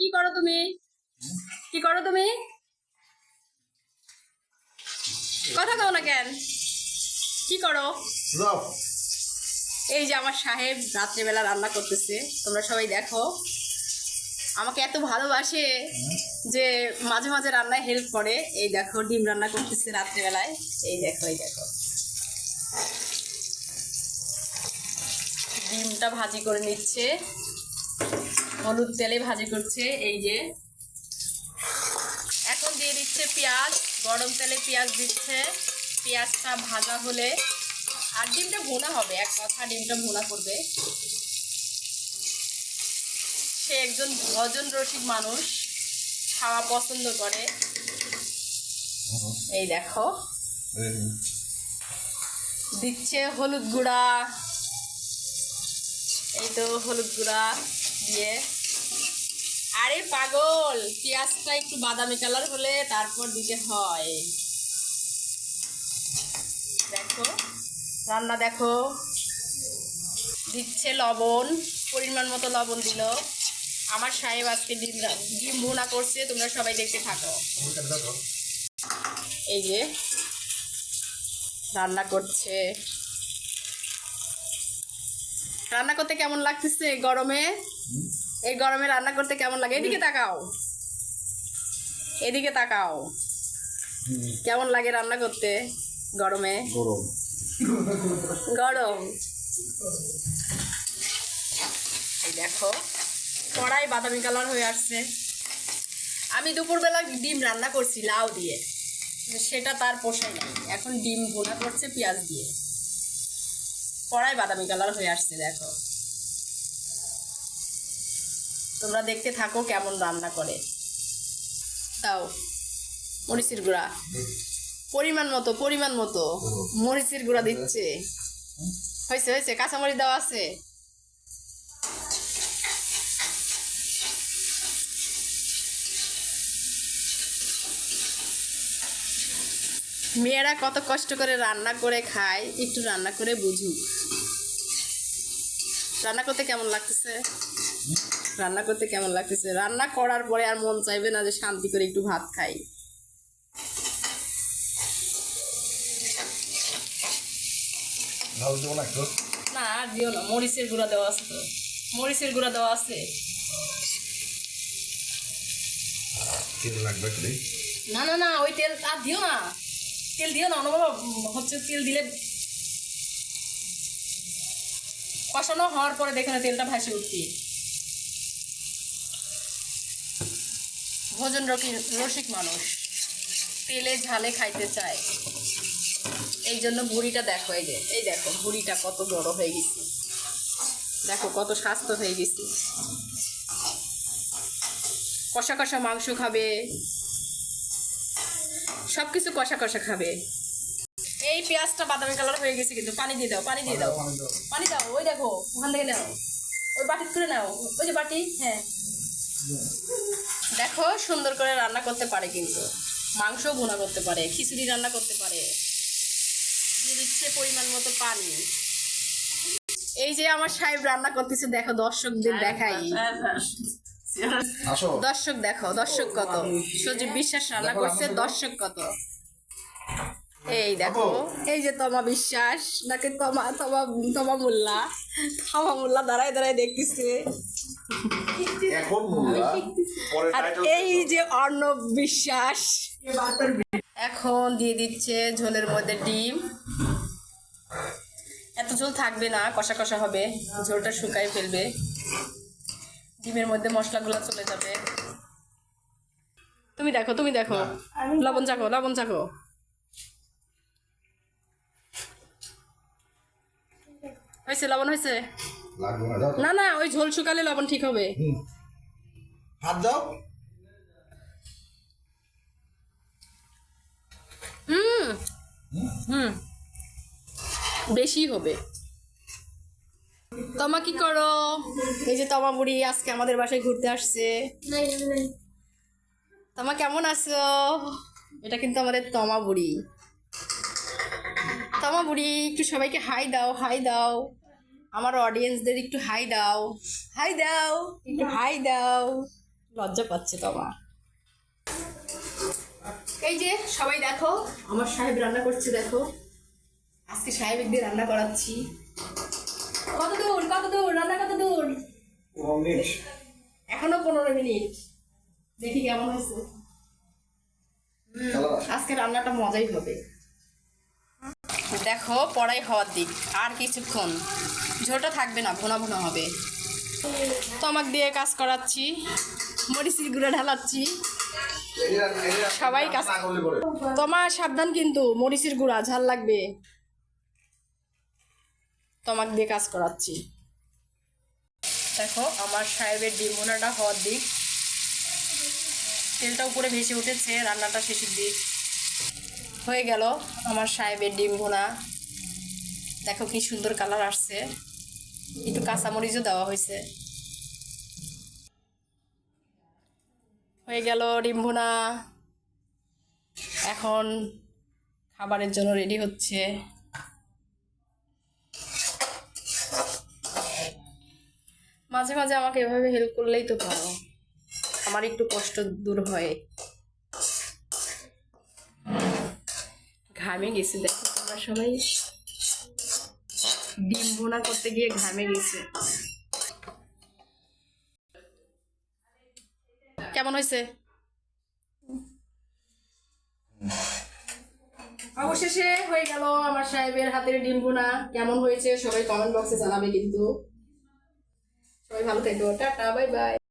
কি করো তুমি? কি করো তুমি? কথা কও না কেন? কি করো? এই যে আমার সাহেব রাত্রেবেলা রান্না করতেছে তোমরা সবাই দেখো। আমাকে এত ভালোবাসে যে মাঝে মাঝে রান্নায় হেল্প করে। এই দেখো ডিম রান্না করতেছে রাত্রেবেলায়। এই দেখো এই দেখো। ডিমটা ভাজি করে নিচ্ছে। হলুদ তেলে ভাজি করছে, এই যে। এখন দিয়ে দিচ্ছে পেঁয়াজ, গরম তেলে পেঁয়াজ দিচ্ছে। পেঁয়াজটা ভাজা হলে আর ডিমটা ভুনা হবে, এক কথা ডিমটা ভুনা করবে। সে একজন ভজন রসিক মানুষ, খাওয়া পছন্দ করে। এই দেখো। দিচ্ছে হলুদ গুঁড়া। এই তো হলুদ গুঁড়া। দিয়ে। আরে পাগল, পেঁয়াজটা একটু বাদামি কালার হলে তারপর দিতে হয়। দেখো, রান্না দেখো। দিচ্ছে লবণ, পরিমাণ মতো লবণ দিল। আমার সাহেব আজকে ডিম ডিম ভুনা করছে, তোমরা সবাই দেখতে থাকো। এই যে, রান্না করছে। রান্না করতে কেমন লাগতেছে এই গরমে? এই গরমে রান্না করতে কেমন লাগে? এদিকে তাকাও। এদিকে তাকাও। কেমন লাগে রান্না করতে গরমে? গরম। গরম। এই দেখো কড়াই বাদামি কালার হয়ে আসছে। আমি দুপুরবেলা ডিম রান্না করছি লাউ দিয়ে। সেটা তার পোষায় নাই। এখন ডিম ভুনা করছে পেঁয়াজ দিয়ে। কড়াই বাদামি কালার হয়ে আসছে, দেখো। তোমরা দেখতে থাকো কেমন রান্না করে। তাও মরিচের গুঁড়া। পরিমাণ মতো পরিমাণ মতো। মরিচের গুঁড়া দিচ্ছে। হয়েছে হয়েছে, কাঁচামরিচ দেওয়া আছে। মেয়েরা কত কষ্ট করে রান্না করে খায় একটু রান্না করে বুঝুক। রান্না করতে কেমন লাগতেছে? রান্না করতে কেমন লাগতেছে? রান্না করার পরে আর মন চাইবে না যে শান্তি করে একটু ভাত খাই। না আর দিও না মরিচের গুঁড়া দেওয়া আছে তো। মরিচের গুঁড়া দেওয়া আছে। তেল লাগবে না না না ওই তেল আর দিও না। তেল দিও না অনুভব হচ্ছে তেল দিলে কষানো হওয়ার পরে দেখে না, তেলটা ভাসে উঠতি ভোজন রসিক মানুষ, তেলে ঝালে খাইতে চায়। এই জন্য ভুড়িটা দেখো, এই যে, এই দেখো, ভুড়িটা কত বড় হয়ে গেছে। দেখো, কত স্বাস্থ্য হয়ে গেছে। কষা কষা মাংস খাবে সব কিছু কষা কষা খাবে। এই পেঁয়াজটা বাদামি কালার হয়ে গেছে কিন্তু পানি দিয়ে দাও পানি দিয়ে দাও। পানি দাও ওই দেখো ওখান থেকে নাও। ওই বাটি করে নাও। ওই যে বাটি হ্যাঁ। দেখো সুন্দর করে রান্না করতে পারে কিন্তু। মাংস ভুনা করতে পারে খিচুড়ি রান্না করতে পারে। দিয়ে দিচ্ছে পরিমাণ মতো পানি। এই যে আমার সাহেব রান্না করতেছে দেখো দর্শকদের দেখাই। আসো দর্শক দেখো দর্শক কত? সজীব বিশ্বাস রান্না করছে দর্শক কত? এই দেখো এই যে তমা বিশ্বাস নাকি তমা তমা তমা মোল্লা? তমা মোল্লা দাঁড়ায় দাঁড়ায় দেখতেছে। আর এই যে অর্ণব বিশ্বাস এখন দিয়ে দিচ্ছে ঝোলের মধ্যে ডিম। এত ঝোল থাকবে না কষা কষা হবে ঝোলটা শুকাই ফেলবে। ডিমের মধ্যে মশলাগুলো চলে যাবে। তুমি দেখো তুমি দেখো। লবণ চাকো লবণ চাকো। হয়েছে লবণ হয়েছে? না না ওই ঝোল শুকালে লবণ ঠিক হবে। হুম। হাত দাও। হুম। হুম। বেশি হবে। তোমা কি করো? এই যে তমা বুড়ি আজকে আমাদের বাসায় ঘুরতে আসছে। তোমা কেমন আছো? এটা কিন্তু আমাদের তমা বুড়ি। তমা বুড়ি একটু সবাইকে হাই দাও হাই দাও। আমার অডিয়েন্সদের একটু হাই দাও। হাই দাও একটু হাই দাও। লজ্জা পাচ্ছে তো আমার এই যে সবাই দেখো আমার সাহেব রান্না করছে দেখো। আজকে সাহেব দিয়ে রান্না করাচ্ছি। কত দূর কত দূর রান্না কত দূর এখনও পনেরো মিনিট। দেখি কেমন হয়েছে। আজকে রান্নাটা মজাই হবে। দেখো পড়াই হওয়ার দিক আর কিছুক্ষণ। ঝোলটা থাকবে না ভোনা ভোনা হবে। তোমাক দিয়ে কাজ করাচ্ছি মরিচির গুঁড়া ঢালাচ্ছি। সবাই কাজ তোমার সাবধান কিন্তু মরিচের গুঁড়া ঝাল লাগবে। তোমাক দিয়ে কাজ করাচ্ছি। দেখো, আমার সাহেবের ডিম হওয়ার দিক। তেলটা উপরে ভেসে উঠেছে, রান্নাটা শেষের দিক। হয়ে গেল আমার সাহেবের ডিম ভোনা। দেখো কি সুন্দর কালার আসছে। একটু কাঁচামরিচও দেওয়া হয়েছে। হয়ে গেল ডিম ভুনা। এখন খাবারের জন্য রেডি হচ্ছে। মাঝে মাঝে আমাকে এভাবে হেল্প করলেই তো পারো। আমার একটু কষ্ট দূর হয়। ঘামে গেছে, দেখো তোমরা সবাই। ডিম ভুনা করতে গিয়ে ঘামে গেছে। কেমন হয়েছে? অবশেষে হয়ে গেল আমার সাহেবের হাতের ডিম কেমন হয়েছে সবাই কমেন্ট বক্সে জানাবে কিন্তু। সবাই ভালো থেকো টাটা বাই বাই